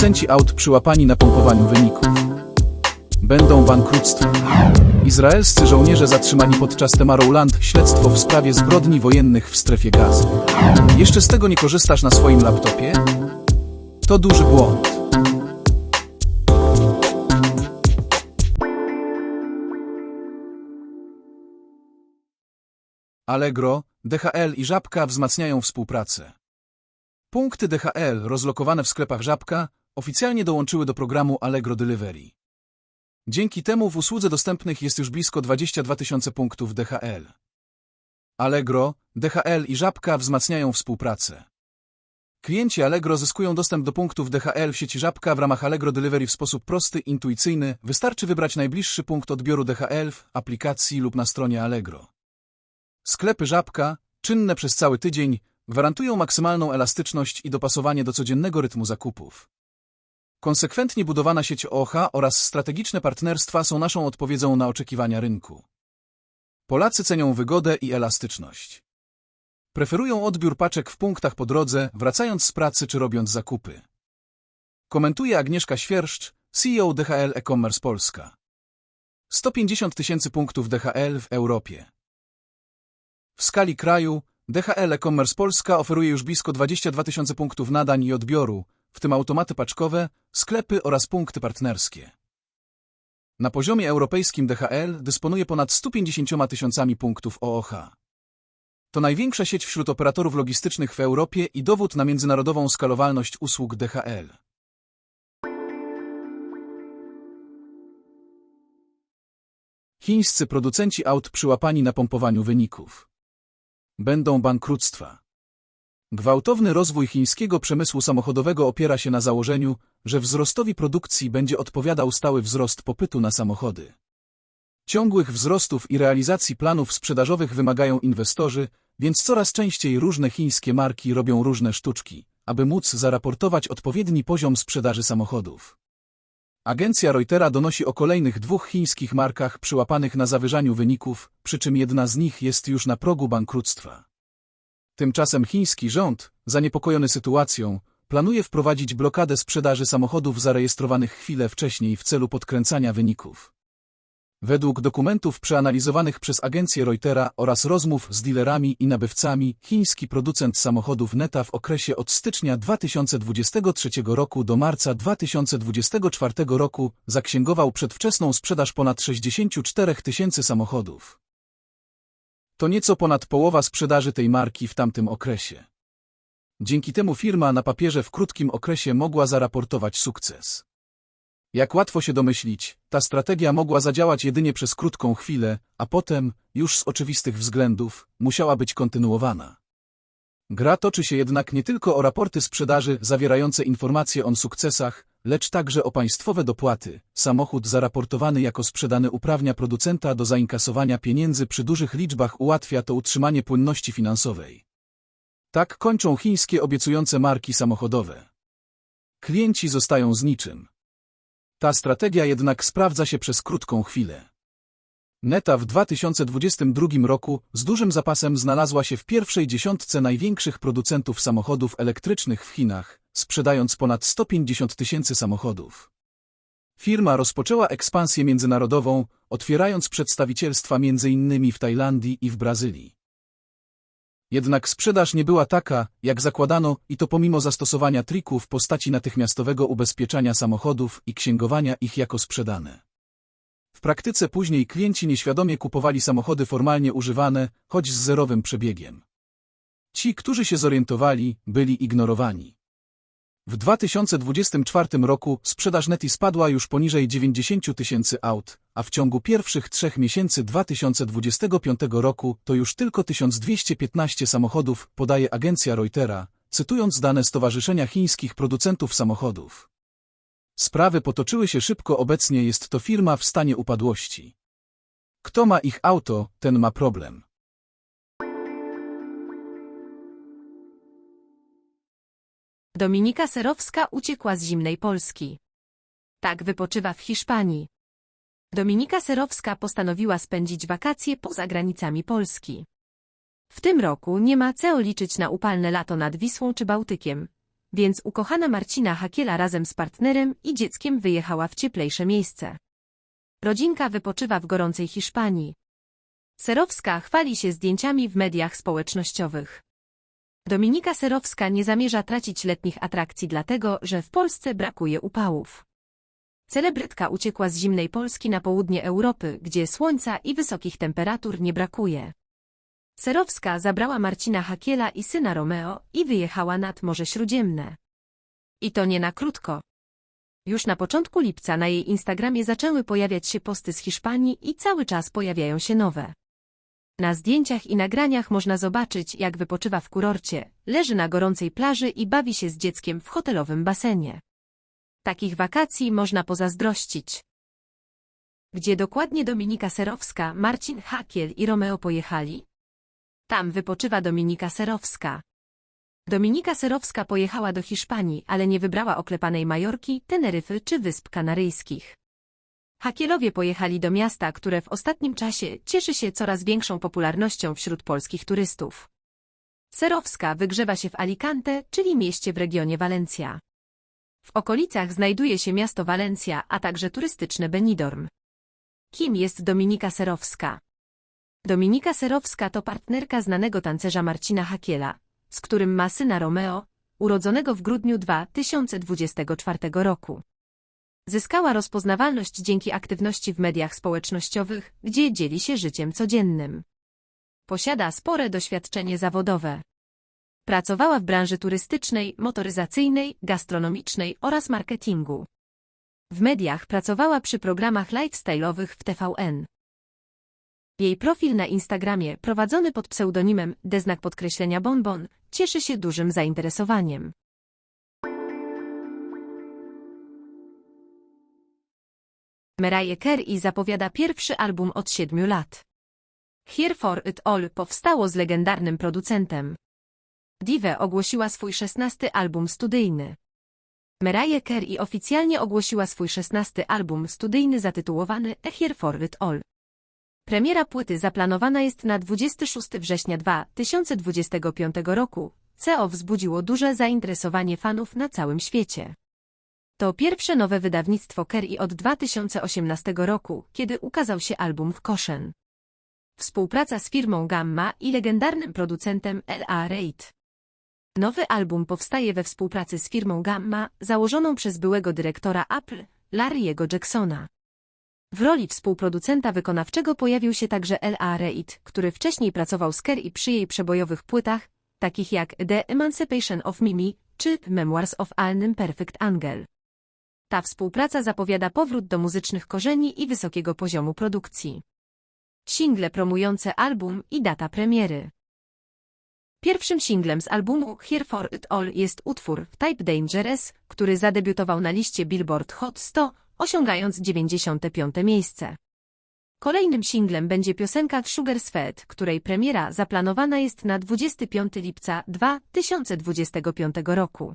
Producenci aut przyłapani na pompowaniu wyników. Będą bankructwa. Izraelscy żołnierze zatrzymani podczas Tomorrowland śledztwo w sprawie zbrodni wojennych w strefie gazy. Jeszcze z tego nie korzystasz na swoim laptopie? To duży błąd. Allegro, DHL i Żabka wzmacniają współpracę. Punkty DHL rozlokowane w sklepach Żabka oficjalnie dołączyły do programu Allegro Delivery. Dzięki temu w usłudze dostępnych jest już blisko 22 tysiące punktów DHL. Allegro, DHL i Żabka wzmacniają współpracę. Klienci Allegro zyskują dostęp do punktów DHL w sieci Żabka w ramach Allegro Delivery w sposób prosty, intuicyjny. Wystarczy wybrać najbliższy punkt odbioru DHL w aplikacji lub na stronie Allegro. Sklepy Żabka, czynne przez cały tydzień, gwarantują maksymalną elastyczność i dopasowanie do codziennego rytmu zakupów. Konsekwentnie budowana sieć OH oraz strategiczne partnerstwa są naszą odpowiedzią na oczekiwania rynku. Polacy cenią wygodę i elastyczność. Preferują odbiór paczek w punktach po drodze, wracając z pracy czy robiąc zakupy. Komentuje Agnieszka Świerszcz, CEO DHL e-commerce Polska. 150 tysięcy punktów DHL w Europie. W skali kraju DHL e-commerce Polska oferuje już blisko 22 tysiące punktów nadań i odbioru, w tym automaty paczkowe, sklepy oraz punkty partnerskie. Na poziomie europejskim DHL dysponuje ponad 150 tysiącami punktów OOH. To największa sieć wśród operatorów logistycznych w Europie i dowód na międzynarodową skalowalność usług DHL. Chińscy producenci aut przyłapani na pompowaniu wyników. Będą bankructwa. Gwałtowny rozwój chińskiego przemysłu samochodowego opiera się na założeniu, że wzrostowi produkcji będzie odpowiadał stały wzrost popytu na samochody. Ciągłych wzrostów i realizacji planów sprzedażowych wymagają inwestorzy, więc coraz częściej różne chińskie marki robią różne sztuczki, aby móc zaraportować odpowiedni poziom sprzedaży samochodów. Agencja Reutera donosi o kolejnych dwóch chińskich markach przyłapanych na zawyżaniu wyników, przy czym jedna z nich jest już na progu bankructwa. Tymczasem chiński rząd, zaniepokojony sytuacją, planuje wprowadzić blokadę sprzedaży samochodów zarejestrowanych chwilę wcześniej w celu podkręcania wyników. Według dokumentów przeanalizowanych przez agencję Reutera oraz rozmów z dealerami i nabywcami, chiński producent samochodów Neta w okresie od stycznia 2023 roku do marca 2024 roku zaksięgował przedwczesną sprzedaż ponad 64 tysięcy samochodów. To nieco ponad połowa sprzedaży tej marki w tamtym okresie. Dzięki temu firma na papierze w krótkim okresie mogła zaraportować sukces. Jak łatwo się domyślić, ta strategia mogła zadziałać jedynie przez krótką chwilę, a potem, już z oczywistych względów, musiała być kontynuowana. Gra toczy się jednak nie tylko o raporty sprzedaży zawierające informacje o sukcesach, lecz także o państwowe dopłaty. Samochód zaraportowany jako sprzedany uprawnia producenta do zainkasowania pieniędzy przy dużych liczbach ułatwia to utrzymanie płynności finansowej. Tak kończą chińskie obiecujące marki samochodowe. Klienci zostają z niczym. Ta strategia jednak sprawdza się przez krótką chwilę. Neta w 2022 roku z dużym zapasem znalazła się w pierwszej dziesiątce największych producentów samochodów elektrycznych w Chinach, sprzedając ponad 150 tysięcy samochodów. Firma rozpoczęła ekspansję międzynarodową, otwierając przedstawicielstwa m.in. w Tajlandii i w Brazylii. Jednak sprzedaż nie była taka, jak zakładano i to pomimo zastosowania trików w postaci natychmiastowego ubezpieczania samochodów i księgowania ich jako sprzedane. W praktyce później klienci nieświadomie kupowali samochody formalnie używane, choć z zerowym przebiegiem. Ci, którzy się zorientowali, byli ignorowani. W 2024 roku sprzedaż Neti spadła już poniżej 90 tysięcy aut, a w ciągu pierwszych trzech miesięcy 2025 roku to już tylko 1215 samochodów, podaje agencja Reutera, cytując dane Stowarzyszenia Chińskich Producentów Samochodów. Sprawy potoczyły się szybko obecnie jest to firma w stanie upadłości. Kto ma ich auto, ten ma problem. Dominika Serowska uciekła z zimnej Polski. Tak wypoczywa w Hiszpanii. Dominika Serowska postanowiła spędzić wakacje poza granicami Polski. W tym roku nie ma co liczyć na upalne lato nad Wisłą czy Bałtykiem. więc ukochana Marcina Hakiela razem z partnerem i dzieckiem wyjechała w cieplejsze miejsce. Rodzinka wypoczywa w gorącej Hiszpanii. Serowska chwali się zdjęciami w mediach społecznościowych. Dominika Serowska nie zamierza tracić letnich atrakcji dlatego, że w Polsce brakuje upałów. Celebrytka uciekła z zimnej Polski na południe Europy, gdzie słońca i wysokich temperatur nie brakuje. Serowska zabrała Marcina Hakiela i syna Romeo i wyjechała nad Morze Śródziemne. I to nie na krótko. Już na początku lipca na jej Instagramie zaczęły pojawiać się posty z Hiszpanii i cały czas pojawiają się nowe. Na zdjęciach i nagraniach można zobaczyć, jak wypoczywa w kurorcie, leży na gorącej plaży i bawi się z dzieckiem w hotelowym basenie. Takich wakacji można pozazdrościć. Gdzie dokładnie Dominika Serowska, Marcin Hakiel i Romeo pojechali? Tam wypoczywa Dominika Serowska. Dominika Serowska pojechała do Hiszpanii, ale nie wybrała oklepanej Majorki, Teneryfy czy Wysp Kanaryjskich. Hakielowie pojechali do miasta, które w ostatnim czasie cieszy się coraz większą popularnością wśród polskich turystów. Serowska wygrzewa się w Alicante, czyli mieście w regionie Walencja. W okolicach znajduje się miasto Walencja, a także turystyczne Benidorm. Kim jest Dominika Serowska? Dominika Serowska to partnerka znanego tancerza Marcina Hakiela, z którym ma syna Romeo, urodzonego w grudniu 2024 roku. Zyskała rozpoznawalność dzięki aktywności w mediach społecznościowych, gdzie dzieli się życiem codziennym. Posiada spore doświadczenie zawodowe. Pracowała w branży turystycznej, motoryzacyjnej, gastronomicznej oraz marketingu. W mediach pracowała przy programach lifestyle'owych w TVN. Jej profil na Instagramie, prowadzony pod pseudonimem Deznak podkreślenia Bonbon, cieszy się dużym zainteresowaniem. Mariah Carey zapowiada pierwszy album od siedmiu lat. Here for It All powstało z legendarnym producentem. Dive ogłosiła swój szesnasty album studyjny. Mariah Carey oficjalnie ogłosiła swój szesnasty album studyjny zatytułowany A Here for It All. Premiera płyty zaplanowana jest na 26 września 2025 roku, co wzbudziło duże zainteresowanie fanów na całym świecie. To pierwsze nowe wydawnictwo Carey od 2018 roku, kiedy ukazał się album w Koszen. Współpraca z firmą Gamma i legendarnym producentem L.A. Reid. Nowy album powstaje we współpracy z firmą Gamma, założoną przez byłego dyrektora Apple, Larry'ego Jacksona. W roli współproducenta wykonawczego pojawił się także L.A. Reid, który wcześniej pracował z Carey przy jej przebojowych płytach, takich jak The Emancipation of Mimi czy Memoirs of an Perfect Angel. Ta współpraca zapowiada powrót do muzycznych korzeni i wysokiego poziomu produkcji. Single promujące album i data premiery. Pierwszym singlem z albumu Here for It All jest utwór Type Dangerous, który zadebiutował na liście Billboard Hot 100, osiągając 95. miejsce. Kolejnym singlem będzie piosenka Sugar's Fed, której premiera zaplanowana jest na 25 lipca 2025 roku.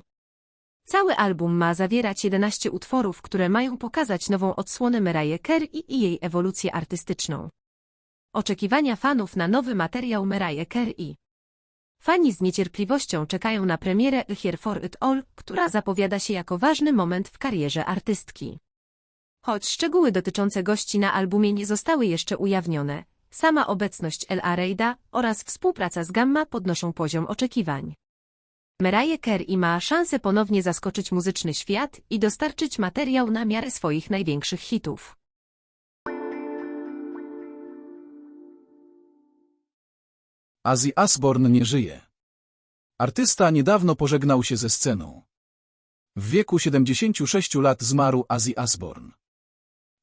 Cały album ma zawierać 11 utworów, które mają pokazać nową odsłonę Mariah Carey i jej ewolucję artystyczną. Oczekiwania fanów na nowy materiał Mariah Carey. Fani z niecierpliwością czekają na premierę Here for It All, która zapowiada się jako ważny moment w karierze artystki. Choć szczegóły dotyczące gości na albumie nie zostały jeszcze ujawnione, sama obecność L.A. Reida oraz współpraca z Gamma podnoszą poziom oczekiwań. Mariah Carey ma szansę ponownie zaskoczyć muzyczny świat i dostarczyć materiał na miarę swoich największych hitów. Ozzy Osbourne nie żyje. Artysta niedawno pożegnał się ze sceną. W wieku 76 lat zmarł Ozzy Osbourne.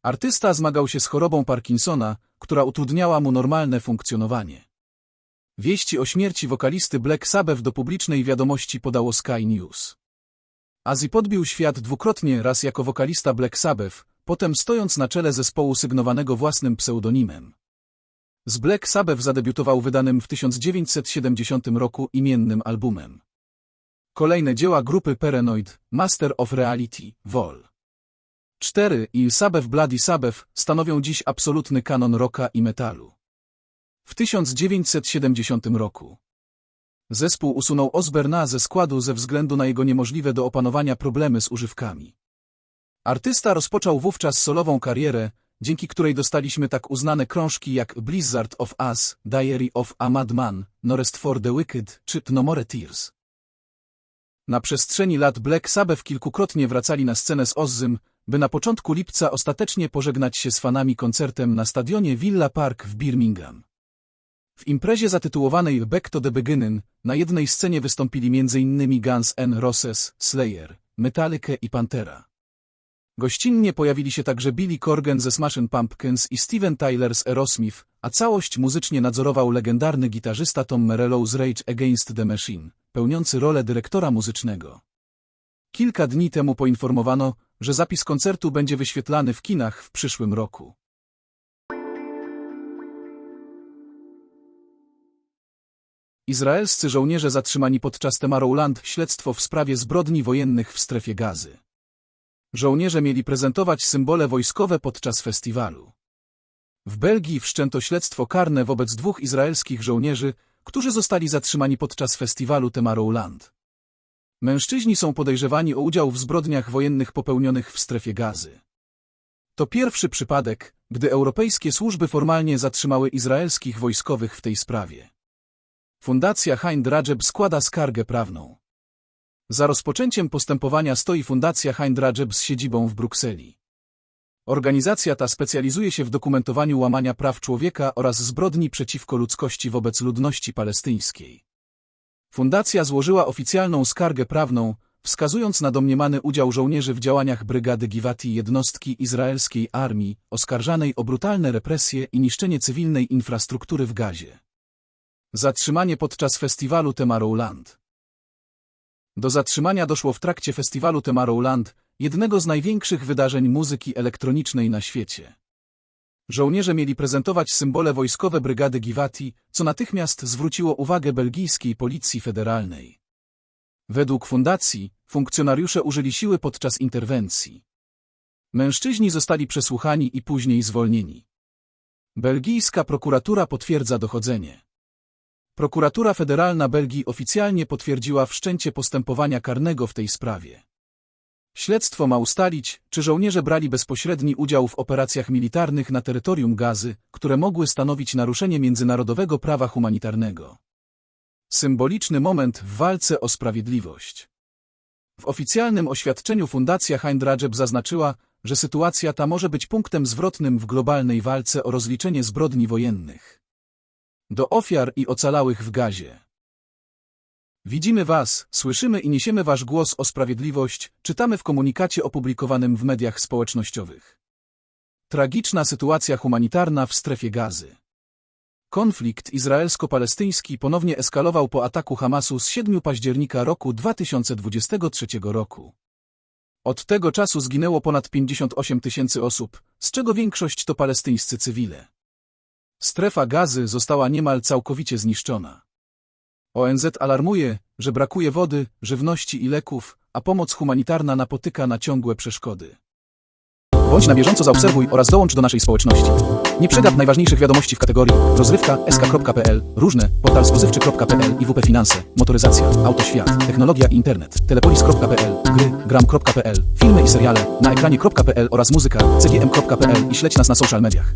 Artysta zmagał się z chorobą Parkinsona, która utrudniała mu normalne funkcjonowanie. Wieści o śmierci wokalisty Black Sabbath do publicznej wiadomości podało Sky News. Ozzy podbił świat dwukrotnie, raz jako wokalista Black Sabbath, potem stojąc na czele zespołu sygnowanego własnym pseudonimem. Z Black Sabbath zadebiutował wydanym w 1970 roku imiennym albumem. Kolejne dzieła grupy Paranoid, Master of Reality, Vol. 4 i Sabbath Bloody Sabbath stanowią dziś absolutny kanon rocka i metalu. W 1970 roku Zespół usunął Osberna ze składu ze względu na jego niemożliwe do opanowania problemy z używkami. Artysta rozpoczął wówczas solową karierę, dzięki której dostaliśmy tak uznane krążki jak Blizzard of Us, Diary of a Madman, No Rest for the Wicked czy No More Tears. Na przestrzeni lat Black Sabbath kilkukrotnie wracali na scenę z Ozzym, by na początku lipca ostatecznie pożegnać się z fanami koncertem na stadionie Villa Park w Birmingham. W imprezie zatytułowanej Back to the Beginning na jednej scenie wystąpili m.in. Guns N' Roses, Slayer, Metallica i Pantera. Gościnnie pojawili się także Billy Corgan ze Smashing Pumpkins i Steven Tyler z Aerosmith, a całość muzycznie nadzorował legendarny gitarzysta Tom Morello z Rage Against the Machine, pełniący rolę dyrektora muzycznego. Kilka dni temu poinformowano, że zapis koncertu będzie wyświetlany w kinach w przyszłym roku. Izraelscy żołnierze zatrzymani podczas Tomorrowland śledztwo w sprawie zbrodni wojennych w strefie gazy. Żołnierze mieli prezentować symbole wojskowe podczas festiwalu. W Belgii wszczęto śledztwo karne wobec dwóch izraelskich żołnierzy, którzy zostali zatrzymani podczas festiwalu Tomorrowland. Mężczyźni są podejrzewani o udział w zbrodniach wojennych popełnionych w strefie gazy. To pierwszy przypadek, gdy europejskie służby formalnie zatrzymały izraelskich wojskowych w tej sprawie. Fundacja Hind Rajeb składa skargę prawną. Za rozpoczęciem postępowania stoi Fundacja Hind Rajeb z siedzibą w Brukseli. Organizacja ta specjalizuje się w dokumentowaniu łamania praw człowieka oraz zbrodni przeciwko ludzkości wobec ludności palestyńskiej. Fundacja złożyła oficjalną skargę prawną, wskazując na domniemany udział żołnierzy w działaniach brygady Giwati jednostki izraelskiej armii, oskarżanej o brutalne represje i niszczenie cywilnej infrastruktury w Gazie. Zatrzymanie podczas festiwalu Tomorrowland Do zatrzymania doszło w trakcie festiwalu Tomorrowland, jednego z największych wydarzeń muzyki elektronicznej na świecie. Żołnierze mieli prezentować symbole wojskowe brygady Giwati, co natychmiast zwróciło uwagę belgijskiej policji federalnej. Według fundacji, funkcjonariusze użyli siły podczas interwencji. Mężczyźni zostali przesłuchani i później zwolnieni. Belgijska prokuratura potwierdza dochodzenie. Prokuratura Federalna Belgii oficjalnie potwierdziła wszczęcie postępowania karnego w tej sprawie. Śledztwo ma ustalić, czy żołnierze brali bezpośredni udział w operacjach militarnych na terytorium Gazy, które mogły stanowić naruszenie międzynarodowego prawa humanitarnego. Symboliczny moment w walce o sprawiedliwość. W oficjalnym oświadczeniu Fundacja Hind Rajeb zaznaczyła, że sytuacja ta może być punktem zwrotnym w globalnej walce o rozliczenie zbrodni wojennych. Do ofiar i ocalałych w gazie. Widzimy Was, słyszymy i niesiemy Wasz głos o sprawiedliwość, czytamy w komunikacie opublikowanym w mediach społecznościowych. Tragiczna sytuacja humanitarna w strefie gazy. Konflikt izraelsko-palestyński ponownie eskalował po ataku Hamasu z 7 października roku 2023 roku. Od tego czasu zginęło ponad 58 tysięcy osób, z czego większość to palestyńscy cywile. Strefa gazy została niemal całkowicie zniszczona. ONZ alarmuje, że brakuje wody, żywności i leków, a pomoc humanitarna napotyka na ciągłe przeszkody. Bądź na bieżąco zaobserwuj oraz dołącz do naszej społeczności. Nie przegap najważniejszych wiadomości w kategorii rozrywka, sk.pl, różne, portal spożywczy.pl i WP Finanse, motoryzacja, autoświat, technologia i internet, telepolis.pl, gry, gram.pl, filmy i seriale, na ekranie.pl oraz muzyka, cgm.pl i śledź nas na social mediach.